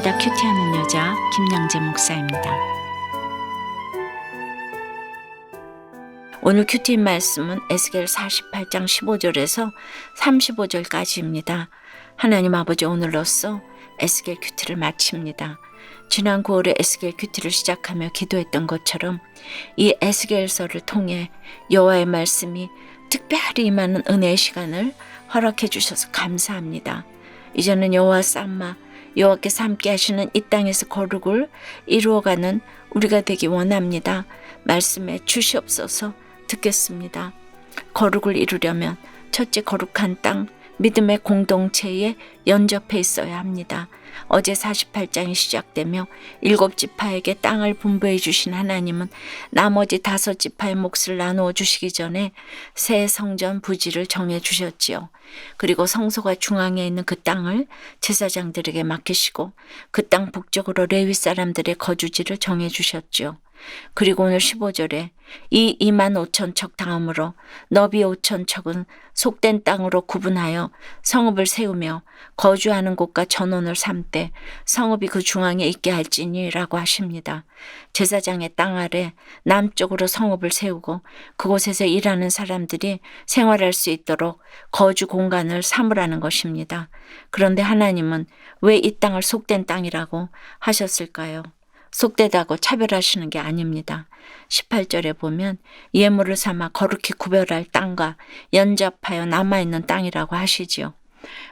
해마다 큐티하는 여자 김양재 목사입니다. 오늘 큐티인 말씀은 에스겔 48장 15절에서 35절까지입니다. 하나님 아버지 오늘로써 에스겔 큐티를 마칩니다. 지난 9월에 에스겔 큐티를 시작하며 기도했던 것처럼 이 에스겔서를 통해 여호와의 말씀이 특별히 임하는 은혜의 시간을 허락해 주셔서 감사합니다. 이제는 여호와 쌈마 여호와께서 함께 하시는 이 땅에서 거룩을 이루어가는 우리가 되기 원합니다. 말씀에 주시옵소서 듣겠습니다. 거룩을 이루려면 첫째 거룩한 땅, 믿음의 공동체에 연접해 있어야 합니다. 어제 48장이 시작되며 일곱 지파에게 땅을 분배해 주신 하나님은 나머지 다섯 지파의 몫을 나누어 주시기 전에 새 성전 부지를 정해 주셨지요. 그리고 성소가 중앙에 있는 그 땅을 제사장들에게 맡기시고 그 땅 북쪽으로 레위 사람들의 거주지를 정해 주셨지요. 그리고 오늘 15절에 이 2만 5천 척 다음으로 너비 5천 척은 속된 땅으로 구분하여 성읍을 세우며 거주하는 곳과 전원을 삼되 성읍이 그 중앙에 있게 할지니라고 하십니다. 제사장의 땅 아래 남쪽으로 성읍을 세우고 그곳에서 일하는 사람들이 생활할 수 있도록 거주 공간을 삼으라는 것입니다. 그런데 하나님은 왜 이 땅을 속된 땅이라고 하셨을까요? 속되다고 차별하시는 게 아닙니다. 18절에 보면 예물을 삼아 거룩히 구별할 땅과 연접하여 남아있는 땅이라고 하시지요.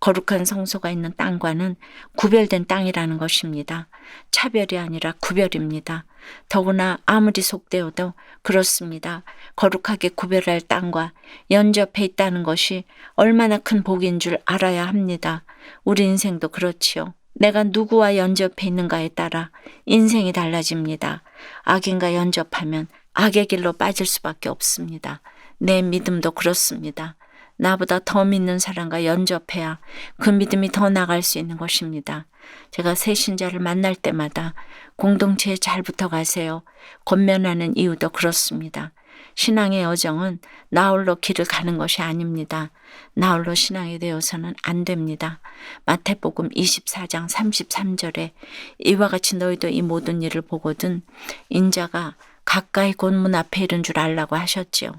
거룩한 성소가 있는 땅과는 구별된 땅이라는 것입니다. 차별이 아니라 구별입니다. 더구나 아무리 속되어도 그렇습니다. 거룩하게 구별할 땅과 연접해 있다는 것이 얼마나 큰 복인 줄 알아야 합니다. 우리 인생도 그렇지요. 내가 누구와 연접해 있는가에 따라 인생이 달라집니다. 악인과 연접하면 악의 길로 빠질 수밖에 없습니다. 내 믿음도 그렇습니다. 나보다 더 믿는 사람과 연접해야 그 믿음이 더 나갈 수 있는 것입니다. 제가 새 신자를 만날 때마다 공동체에 잘 붙어 가세요. 권면하는 이유도 그렇습니다. 신앙의 여정은 나홀로 길을 가는 것이 아닙니다. 나홀로 신앙이 되어서는 안 됩니다. 마태복음 24장 33절에 이와 같이 너희도 이 모든 일을 보거든 인자가 가까이 곤문 앞에 이른 줄 알라고 하셨지요.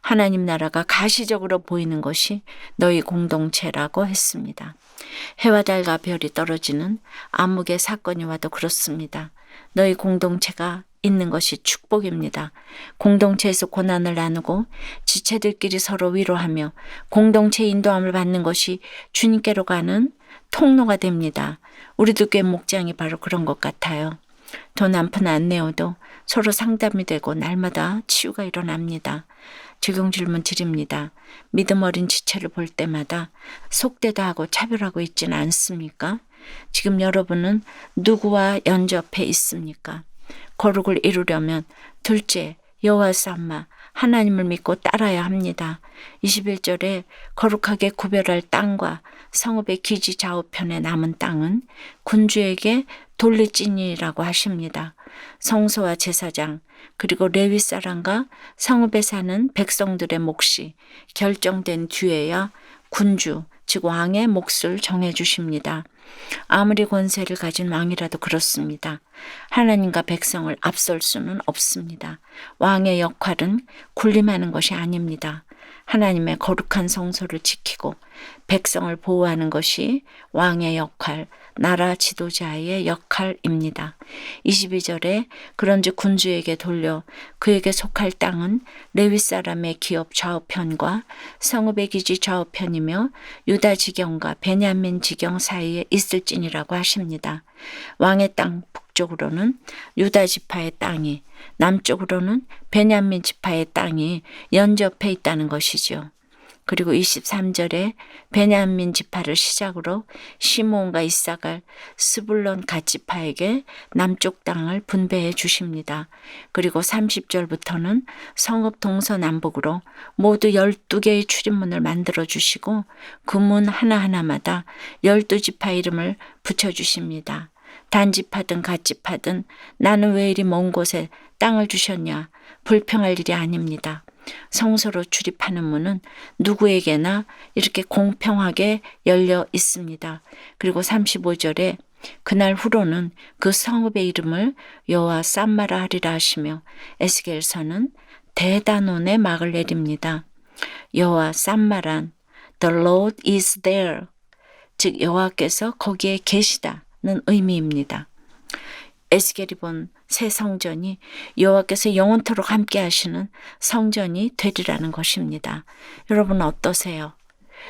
하나님 나라가 가시적으로 보이는 것이 너희 공동체라고 했습니다. 해와 달과 별이 떨어지는 암흑의 사건이 와도 그렇습니다. 너희 공동체가 있는 것이 축복입니다. 공동체에서 고난을 나누고 지체들끼리 서로 위로하며 공동체 인도함을 받는 것이 주님께로 가는 통로가 됩니다. 우리도 꽤 목장이 바로 그런 것 같아요. 돈 한 푼 안 내어도 서로 상담이 되고 날마다 치유가 일어납니다. 적용 질문 드립니다. 믿음 어린 지체를 볼 때마다 속되다 하고 차별하고 있지는 않습니까? 지금 여러분은 누구와 연접해 있습니까? 거룩을 이루려면 둘째 여호와 삼마 하나님을 믿고 따라야 합니다. 21절에 거룩하게 구별할 땅과 성읍의 기지 좌우편에 남은 땅은 군주에게 돌릴지니라고 하십니다. 성소와 제사장 그리고 레위 사람과 성읍에 사는 백성들의 몫이 결정된 뒤에야 군주 즉 왕의 몫을 정해 주십니다. 아무리 권세를 가진 왕이라도 그렇습니다. 하나님과 백성을 앞설 수는 없습니다. 왕의 역할은 군림하는 것이 아닙니다. 하나님의 거룩한 성소를 지키고 백성을 보호하는 것이 왕의 역할, 나라 지도자의 역할입니다. 22절에 그런즉 군주에게 돌려 그에게 속할 땅은 레위 사람의 기업 좌우편과 성읍의 기지 좌우편이며 유다 지경과 베냐민 지경 사이에 있을지니라고 하십니다. 왕의 땅 북쪽으로는 유다 지파의 땅이 남쪽으로는 베냐민 지파의 땅이 연접해 있다는 것이죠. 그리고 23절에 베냐민 지파를 시작으로 시몬과 이사갈, 스불론 갓지파에게 남쪽 땅을 분배해 주십니다. 그리고 30절부터는 성읍 동서남북으로 모두 12개의 출입문을 만들어 주시고 그 문 하나하나마다 12지파 이름을 붙여 주십니다. 단지파든 갓지파든 나는 왜 이리 먼 곳에 땅을 주셨냐 불평할 일이 아닙니다. 성소로 출입하는 문은 누구에게나 이렇게 공평하게 열려 있습니다. 그리고 35절에 그날 후로는 그 성읍의 이름을 여호와 쌈마라 하리라 하시며 에스겔서는 대단원의 막을 내립니다. 여호와 쌈마란 The Lord is there 즉 여호와께서 거기에 계시다는 의미입니다. 에스겔이 본 새 성전이 여호와께서 영원토록 함께 하시는 성전이 되리라는 것입니다. 여러분 어떠세요?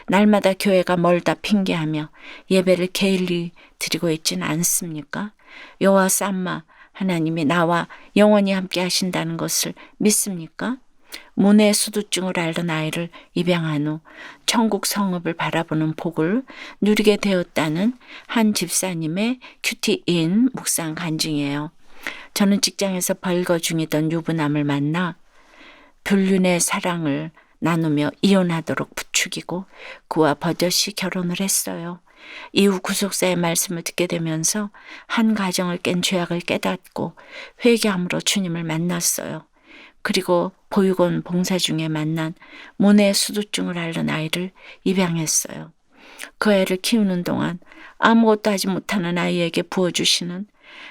날마다 교회가 멀다 핑계하며 예배를 게을리 드리고 있지는 않습니까? 여호와 쌈마 하나님이 나와 영원히 함께 하신다는 것을 믿습니까? 문의 수두증을 앓는 아이를 입양한 후 천국 성읍을 바라보는 복을 누리게 되었다는 한 집사님의 큐티인 묵상 간증이에요. 저는 직장에서 벌거 중이던 유부남을 만나 불륜의 사랑을 나누며 이혼하도록 부추기고 그와 버젓이 결혼을 했어요. 이후 구속사의 말씀을 듣게 되면서 한 가정을 깬 죄악을 깨닫고 회개함으로 주님을 만났어요. 그리고 보육원 봉사 중에 만난 모내 수두증을 앓는 아이를 입양했어요. 그 애를 키우는 동안 아무것도 하지 못하는 아이에게 부어주시는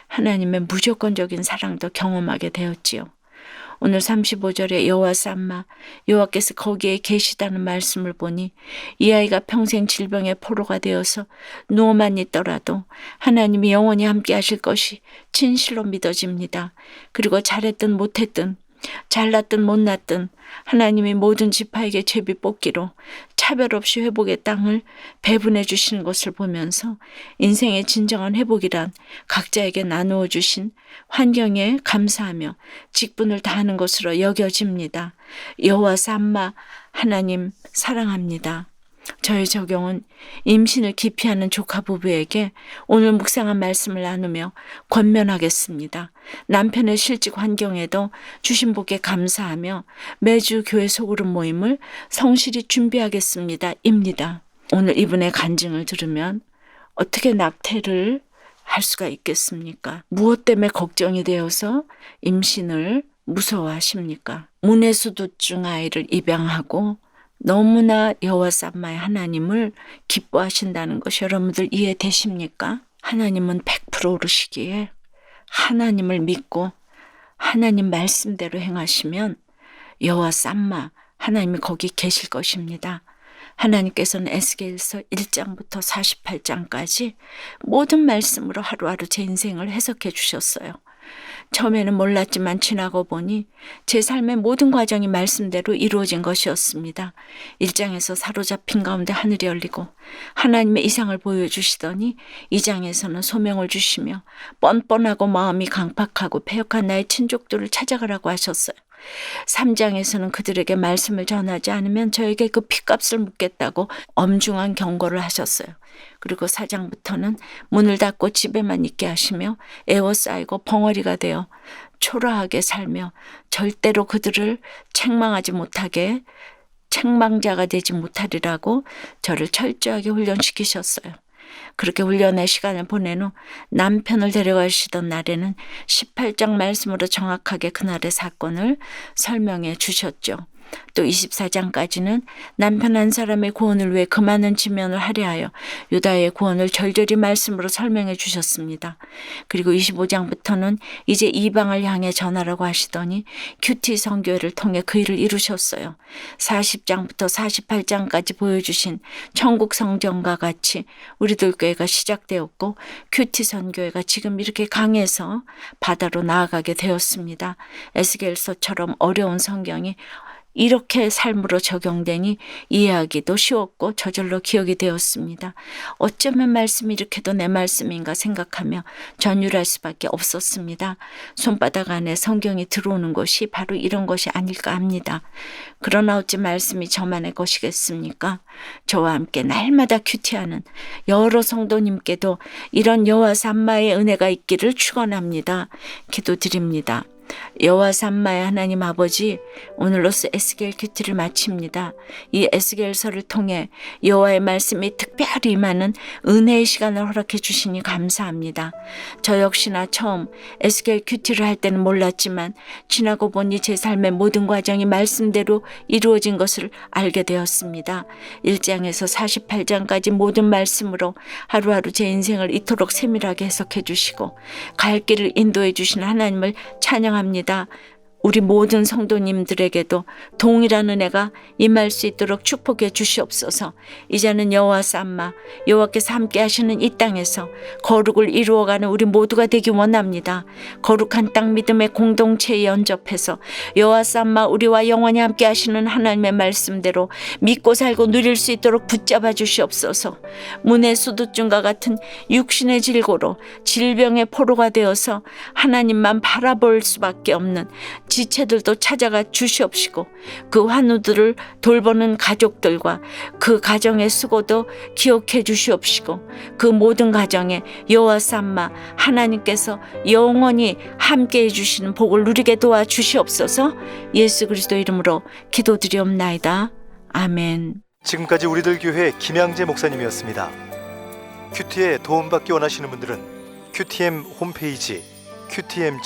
하나님의 무조건적인 사랑도 경험하게 되었지요. 오늘 35절에 여호와 쌈마 여호와께서 거기에 계시다는 말씀을 보니 이 아이가 평생 질병의 포로가 되어서 누워만 있더라도 하나님이 영원히 함께 하실 것이 진실로 믿어집니다. 그리고 잘했든 못했든 잘났든 못났든 하나님이 모든 지파에게 제비 뽑기로 차별 없이 회복의 땅을 배분해 주시는 것을 보면서 인생의 진정한 회복이란 각자에게 나누어 주신 환경에 감사하며 직분을 다하는 것으로 여겨집니다. 여호와 삼마 하나님 사랑합니다. 저의 적용은 임신을 기피하는 조카 부부에게 오늘 묵상한 말씀을 나누며 권면하겠습니다. 남편의 실직 환경에도 주신 복에 감사하며 매주 교회 소그룹 모임을 성실히 준비하겠습니다. 입니다. 오늘 이분의 간증을 들으면 어떻게 낙태를 할 수가 있겠습니까? 무엇 때문에 걱정이 되어서 임신을 무서워하십니까? 문해수두증 아이를 입양하고 너무나 여호와 쌈마의 하나님을 기뻐하신다는 것이 여러분들 이해되십니까? 하나님은 100% 오르시기에 하나님을 믿고 하나님 말씀대로 행하시면 여호와 쌈마 하나님이 거기 계실 것입니다. 하나님께서는 에스겔서 1장부터 48장까지 모든 말씀으로 하루하루 제 인생을 해석해 주셨어요. 처음에는 몰랐지만 지나고 보니 제 삶의 모든 과정이 말씀대로 이루어진 것이었습니다. 일장에서 사로잡힌 가운데 하늘이 열리고 하나님의 이상을 보여주시더니 이장에서는 소명을 주시며 뻔뻔하고 마음이 강팍하고 폐역한 나의 친족들을 찾아가라고 하셨어요. 3장에서는 그들에게 말씀을 전하지 않으면 저에게 그 핏값을 묻겠다고 엄중한 경고를 하셨어요. 그리고 4장부터는 문을 닫고 집에만 있게 하시며 에워싸이고 벙어리가 되어 초라하게 살며 절대로 그들을 책망하지 못하게 책망자가 되지 못하리라고 저를 철저하게 훈련시키셨어요. 그렇게 훈련의 시간을 보낸 후 남편을 데려가시던 날에는 18장 말씀으로 정확하게 그날의 사건을 설명해 주셨죠. 또 24장까지는 남편 한 사람의 구원을 위해 그 많은 지면을 할애하여 유다의 구원을 절절히 말씀으로 설명해 주셨습니다. 그리고 25장부터는 이제 이방을 향해 전하라고 하시더니 큐티 성교회를 통해 그 일을 이루셨어요. 40장부터 48장까지 보여주신 천국 성전과 같이 우리들 교회가 시작되었고 큐티 선교회가 지금 이렇게 강해서 바다로 나아가게 되었습니다. 에스겔서처럼 어려운 성경이 이렇게 삶으로 적용되니 이해하기도 쉬웠고 저절로 기억이 되었습니다. 어쩌면 말씀이 이렇게도 내 말씀인가 생각하며 전율할 수밖에 없었습니다. 손바닥 안에 성경이 들어오는 것이 바로 이런 것이 아닐까 합니다. 그러나 어찌 말씀이 저만의 것이겠습니까? 저와 함께 날마다 큐티하는 여러 성도님께도 이런 여호와 삼마의 은혜가 있기를 축원합니다. 기도드립니다. 여호와 삼마의 하나님 아버지 오늘로써 에스겔 큐티를 마칩니다. 이 에스겔서를 통해 여호와의 말씀이 특별히 임하는 은혜의 시간을 허락해 주시니 감사합니다. 저 역시나 처음 에스겔 큐티를 할 때는 몰랐지만 지나고 보니 제 삶의 모든 과정이 말씀대로 이루어진 것을 알게 되었습니다. 1장에서 48장까지 모든 말씀으로 하루하루 제 인생을 이토록 세밀하게 해석해 주시고 갈 길을 인도해 주신 하나님을 찬양 합니다. 우리 모든 성도님들에게도 동일한 은혜가 임할 수 있도록 축복해 주시옵소서. 이제는 여호와 삼마 여호와께서 함께 하시는 이 땅에서 거룩을 이루어가는 우리 모두가 되기 원합니다. 거룩한 땅 믿음의 공동체에 연접해서 여호와 삼마 우리와 영원히 함께 하시는 하나님의 말씀대로 믿고 살고 누릴 수 있도록 붙잡아 주시옵소서. 문의 수두증과 같은 육신의 질고로 질병의 포로가 되어서 하나님만 바라볼 수밖에 없는 지체들도 찾아가 주시옵시고 그 환우들을 돌보는 가족들과 그 가정의 수고도 기억해 주시옵시고 그 모든 가정에 여호와 삼마 하나님께서 영원히 함께 해 주시는 복을 누리게 도와 주시옵소서 예수 그리스도 이름으로 기도드리옵나이다 아멘. 지금까지 우리들 교회 김양재 목사님이었습니다. 큐티에 도움받기 원하시는 분들은 큐티엠 홈페이지 qtm.or.kr